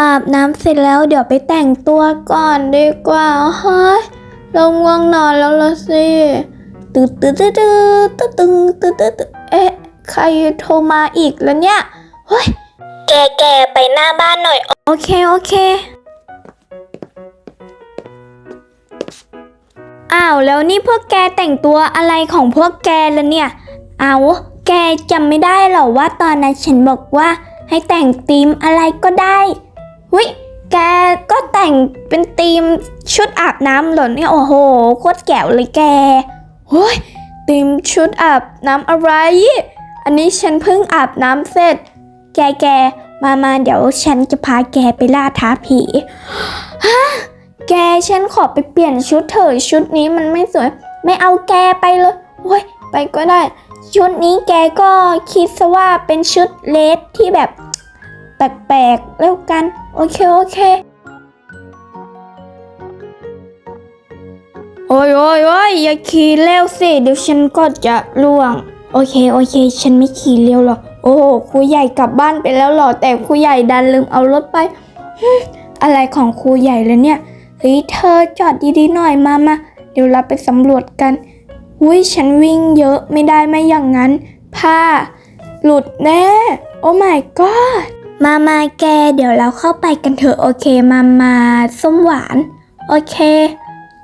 อาบน้ำเสร็จแล้วเดี๋ยวไปแต่งตัวก่อนดีกว่าเฮ้ยเราง่วงนอนแล้วละสิตึ๊ดตึ๊ดตึ๊ดตึ๊ดตึ๊ดตึ๊ดตึ๊ดเอ๊ะใครโทรมาอีกแล้วเนี่ยเฮ้ยแกแกไปหน้าบ้านหน่อย โอเคโอเค อ้าวแล้วนี่พวกแกแต่งตัวอะไรของพวกแกล่ะเนี่ย เอาแกจำไม่ได้หรอว่าตอนนั้นฉันบอกว่าให้แต่งธีมอะไรก็ได้ วิแกก็แต่งเป็นธีมชุดอาบน้ำเหรอเนี่ยโอ้โหโคตรแก๋วเลยแกเฮ้ยธีมชุดอาบน้ำอะไร อันนี้ฉันเพิ่งอาบน้ำเสร็จ แกแกมามาเดี๋ยวฉันจะพาแกไปล่าท้าผีฮะแกฉันขอไปเปลี่ยนชุดเถอะชุดนี้มันไม่สวย ไม่เอาแกไปเลยโอ้ยไปก็ได้ ชุดนี้แกก็คิดซะว่าเป็นชุดเลสที่แบบ แปลกๆแล้วกัน โอเค โอเค โอ้ยโอ้ยโอ้ยอย่าขี่เร็วสิ เดี๋ยวฉันก็จะล่วง โอเค โอเค ฉันไม่ขี่เร็วหรอก โอ้โหครูใหญ่กลับบ้านไปแล้วหรอ แต่ครูใหญ่ดันลืมเอารถไป อะไรของครูใหญ่เลยเนี่ย เฮ้ย เธอจอดดีๆหน่อยมามาเดี๋ยวเราไปสำรวจกันอุ้ยฉันวิ่งเยอะไม่ได้ไม่อย่างนั้น ผ้า หลุดแน่ โอ้ my god มามาแก เดี๋ยวเราเข้าไปกันเถอะโอเค มามาส้มหวาน โอเค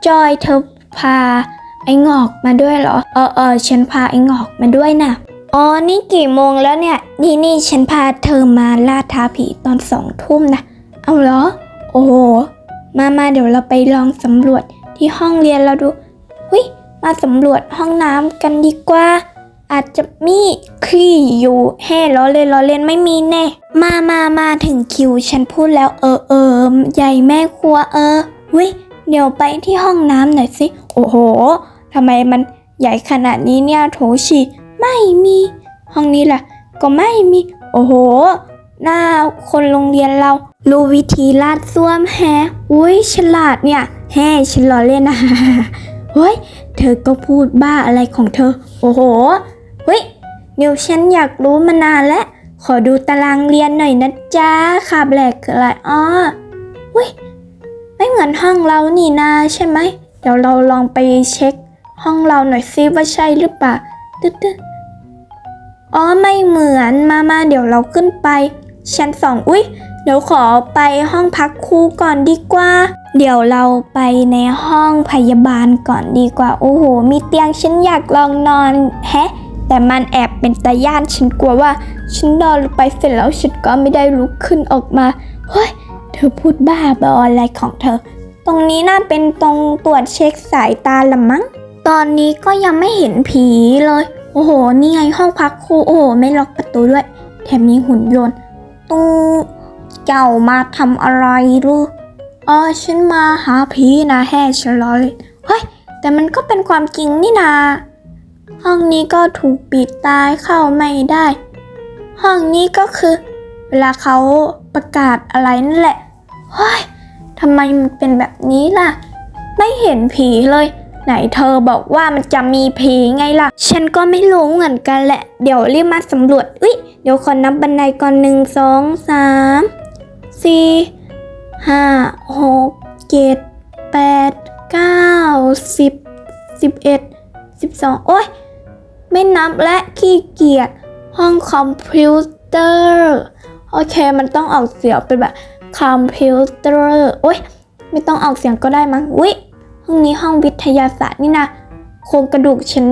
จอยเธอพา ไอ้งอกมาด้วยเหรอ เออเออฉันพาไอ้งอกมาด้วยนะอ๋อ นี่กี่โมงแล้วเนี่ย นี่นี่ฉันพาเธอมาล่าท้าผีตอนสองทุ่มนะ เอาเหรอ โอ้โห มามาเดี๋ยวเราไปลองสำรวจที่ห้องเรียนเราดู หุยมาสำรวจห้องน้ำกันดีกว่า อาจจะมีขี้อยู่แห่ล้อเล่นล้อเล่นไม่มีแน่ มามามาถึงคิวฉันพูดแล้วเออเออใหญ่แม่ครัวเออว้ยเดี๋ยวไปที่ห้องน้ำหน่อยสิ โอ้โหทำไมมันใหญ่ขนาดนี้เนี่ยโถฉี่ไม่มี ห้องนี้ล่ะ ก็ไม่มี โอ้โห หน้าคนโรงเรียนเรา รู้วิธีลาดส้วมแฮอุ้ยฉลาดเนี่ย แฮฉันล้อเล่นนะเฮ้ย เธอก็พูดบ้าอะไรของเธอ โอ้โหเฮ้ยเดี๋ยวฉันอยากรู้มานานแล้ว ขอดูตารางเรียนหน่อยนะจ๊ะคาบแหลกอะไรอ๋อเฮ้ยไม่เหมือนห้องเรานี่นาใช่ไหม เดี๋ยวเราลองไปเช็ค ห้องเราหน่อยซิว่าใช่หรือเปล่าตึ๊ดตึ๊ดอ๋อไม่เหมือนมามาเดี๋ยวเราขึ้นไป ชั้นสองอุ๊ย เดี๋ยวขอไปห้องพักครูก่อนดีกว่า เดี๋ยวเราไปในห้องพยาบาลก่อนดีกว่า โอ้โห มีเตียงฉันอยากลองนอนแฮะ แต่มันแอบเป็นตาย่านฉันกลัวว่า ฉันนอนลงไปเสร็จแล้วฉันก็ไม่ได้ลุกขึ้นออกมาเฮ้ยเธอพูดบ้าบออะไรของเธอ ตรงนี้น่าเป็นตรงตรวจเช็คสายตาละมั้ง ตอนนี้ก็ยังไม่เห็นผีเลย โอ้โห นี่ไงห้องพักครูโอ้โห ไม่ล็อกประตูด้วย แถมมีหุ่นยนต์ตูเจ้ามาทำอะไรรู้อ๋อฉันมาหาผีนะแฮ่ฉันล้อเลย เฮ้ย แต่มันก็เป็นความจริงนี่นา ห้องนี้ก็ถูกปิดตายเข้าไม่ได้ ห้องนี้ก็คือ เวลาเขาประกาศอะไรนั่นแหละเฮ้ยทำไมมันเป็นแบบนี้ล่ะ ไม่เห็นผีเลย ไหนเธอบอกว่ามันจะมีผีไงล่ะ ฉันก็ไม่รู้เหมือนกันแหละ เดี๋ยวรีบมาสำรวจอุ้ยเดี๋ยวขอนับบันไดก่อนหนึ่งสองสามสี่ห้าหกเจ็ดแปดเก้าสิบสิบเอ็ดสิบสองโอ้ย ไม่นับและขี้เกียจห้องคอมพิวเตอร์โอเคมันต้องออกเสียงเป็นแบบคอมพิวเตอร์โอ้ยไม่ต้องออกเสียงก็ได้มั้งอุ้ยห้องนี้ห้องวิทยาศาสตร์นี่นะโครงกระดูกฉัน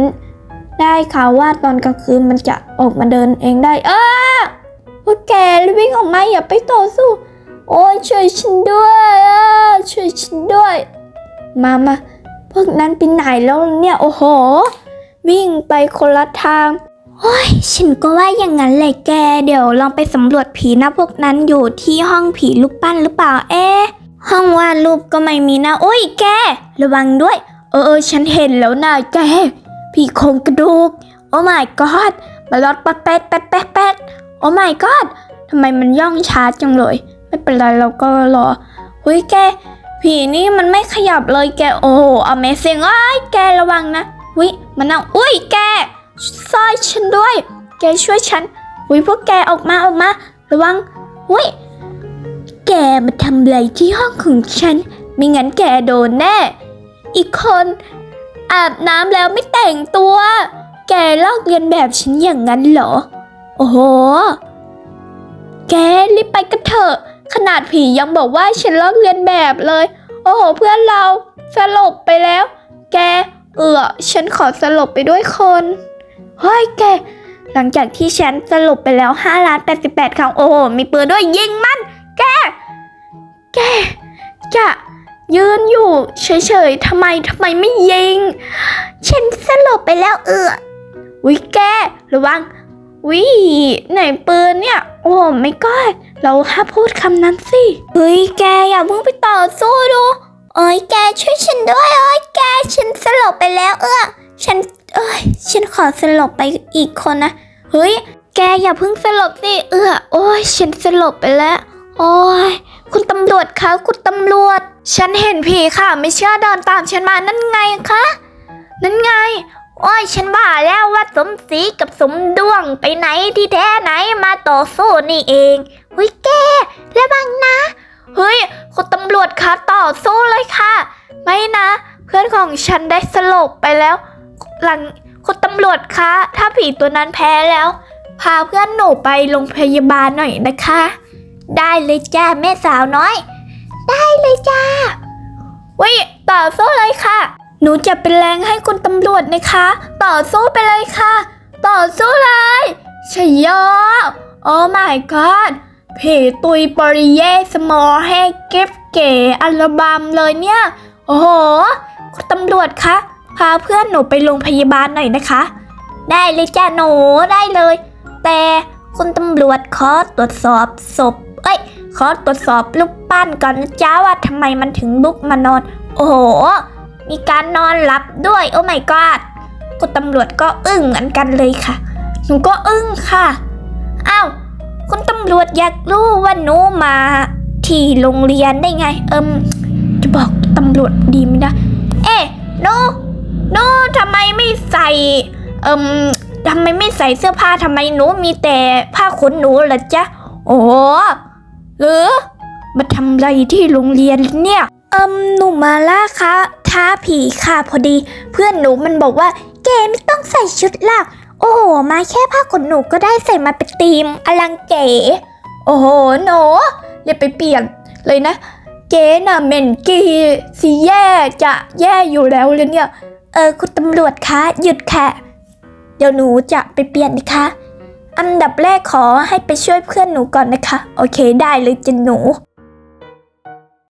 ได้ข่าวว่าตอนกลางคืนมันจะออกมาเดินเองได้ เออพวกแกวิ่งออกมาอย่าไปต่อสู้ โอ้ยช่วยฉันด้วยช่วยฉันด้วย มามาพวกนั้นไปไหนแล้วเนี่ย โอ้โห วิ่งไปคนละทางโอ้ยฉันก็ว่าอย่างนั้นแหละแก เดี๋ยวลองไปสำรวจผีนะพวกนั้นอยู่ที่ห้องผีรูปปั้นหรือเปล่าเอ๊ะห้องวาดรูปก็ไม่มีนะโอ้ยแก ระวังด้วยเออเออฉันเห็นแล้วนะแกผีโครงกระดูก โอ้ my god มาลอดปัดแป๊ดแป๊ดแป๊ดแป๊ดโอ้ my god ทำไมมันย่องช้าจังเลย ไม่เป็นไรเราก็รอเฮ้ยแก ผีนี่มันไม่ขยับเลยแก โอ้โห Amazing อ้ายแกระวังนะ มันนั่งอุ้ยแกช่วยฉันด้วย แกช่วยฉันอุ้ยพวกแกออกมาออกมา ระวังอุ้ยแกมาทำอะไรที่ห้องของฉัน ไม่งั้นแกโดนแน่ อีกคนอาบน้ำแล้วไม่แต่งตัว แกลอกเรียนแบบฉันอย่างนั้นเหรอ โอ้โห แกรีบไปกันเถอะ ขนาดผียังบอกว่าฉันลอกเรียนแบบเลย โอ้โห เพื่อนเราสลบไปแล้ว แก เออฉันขอสลบไปด้วยคน เฮ้ยแก หลังจากที่ฉันสลบไปแล้ว5ล้าน88 ครั้ง โอ้โห มีปืนด้วยยิงมัน แก แก จะยืนอยู่เฉยๆทำไมทำไมไม่ยิง ฉันสลบไปแล้วเออวิแก ระวังวิไหนปืนเนี่ย โอ้ไม่ก็เราห้าพูดคำนั้นสิ เฮ้ยแกอย่าเพิ่งไปต่อสู้ดู เอ้ยแกช่วยฉันด้วยเอ้ยแกฉันสลบไปแล้ว เออฉันเอ้ยฉันขอสลบไปอีกคนนะเฮ้ยแกอย่าเพิ่งสลบสิเออโอ้ยฉันสลบไปแล้วโอ้ยคุณตำรวจคะคุณตำรวจ ฉันเห็นผีค่ะ ไม่เชื่อเดินตามฉันมานั่นไงคะนั่นไงโอ้ยฉันว่าแล้วว่าสมศรีกับสมดวงไปไหนที่แท้ไหนมาต่อสู้นี่เองเฮ้ยแกระวังนะเฮ้ยคุณตำรวจคะต่อสู้ ของฉันได้สลบไปแล้ว หลังคุณตำรวจคะ ถ้าผีตัวนั้นแพ้แล้ว พาเพื่อนหนูไปโรงพยาบาลหน่อยนะคะ ได้เลยจ้าแม่สาวน้อย ได้เลยจ้าวิต่อสู้เลยค่ะ หนูจะเป็นแรงให้คุณตำรวจนะคะ ต่อสู้ไปเลยค่ะ ต่อสู้เลยชยโยโอ้ my god เพตุยปริเยสมอให้เก็บเก๋อัลบั้มเลยเนี่ย โอ้โห คุณตำรวจคะ พาเพื่อนหนูไปโรงพยาบาลหน่อยนะคะ ได้เลยจ้าหนูได้เลย แต่คุณตำรวจขอตรวจสอบศพ เอ้ย ขอตรวจสอบรูปปั้นก่อนนะจ้าว่าทำไมมันถึงลุกมานอน โอ้โห มีการนอนหลับด้วย โอ้ my god คุณตำรวจก็อึ้งเหมือนกันเลยค่ะ หนูก็อึ้งค่ะอ้าวคุณตำรวจอยากรู้ว่าหนูมาที่โรงเรียนได้ไง เอิมจะบอกตำรวจดีไหมนะ เอ๊ะนูนูทำไมไม่ใส่เอิมทำไมไม่ใส่เสื้อผ้าทำไมหนูมีแต่ผ้าขนหนูล่ะจ๊ะ โอ้หรือมาทำอะไรที่โรงเรียนเนี่ยเอิมหนูมาล่าคะท้าผีค่ะพอดี เพื่อนหนูมันบอกว่าแกไม่ต้องใส่ชุดหลัก โอ้โห มาแค่ผ้าขนหนูก็ได้ใส่มาเป็นธีมอลังเก๋ โอ้โหหนูอย่าไปเปลี่ยนเลยนะ เก๋น่ะเหม็นกีสิแย่จะแย่อยู่แล้วเลยเนี่ย เออคุณตำรวจคะหยุดค่ะ เดี๋ยวหนูจะไปเปลี่ยนนะคะ อันดับแรกขอให้ไปช่วยเพื่อนหนูก่อนนะคะ โอเคได้เลยจ้ะหนู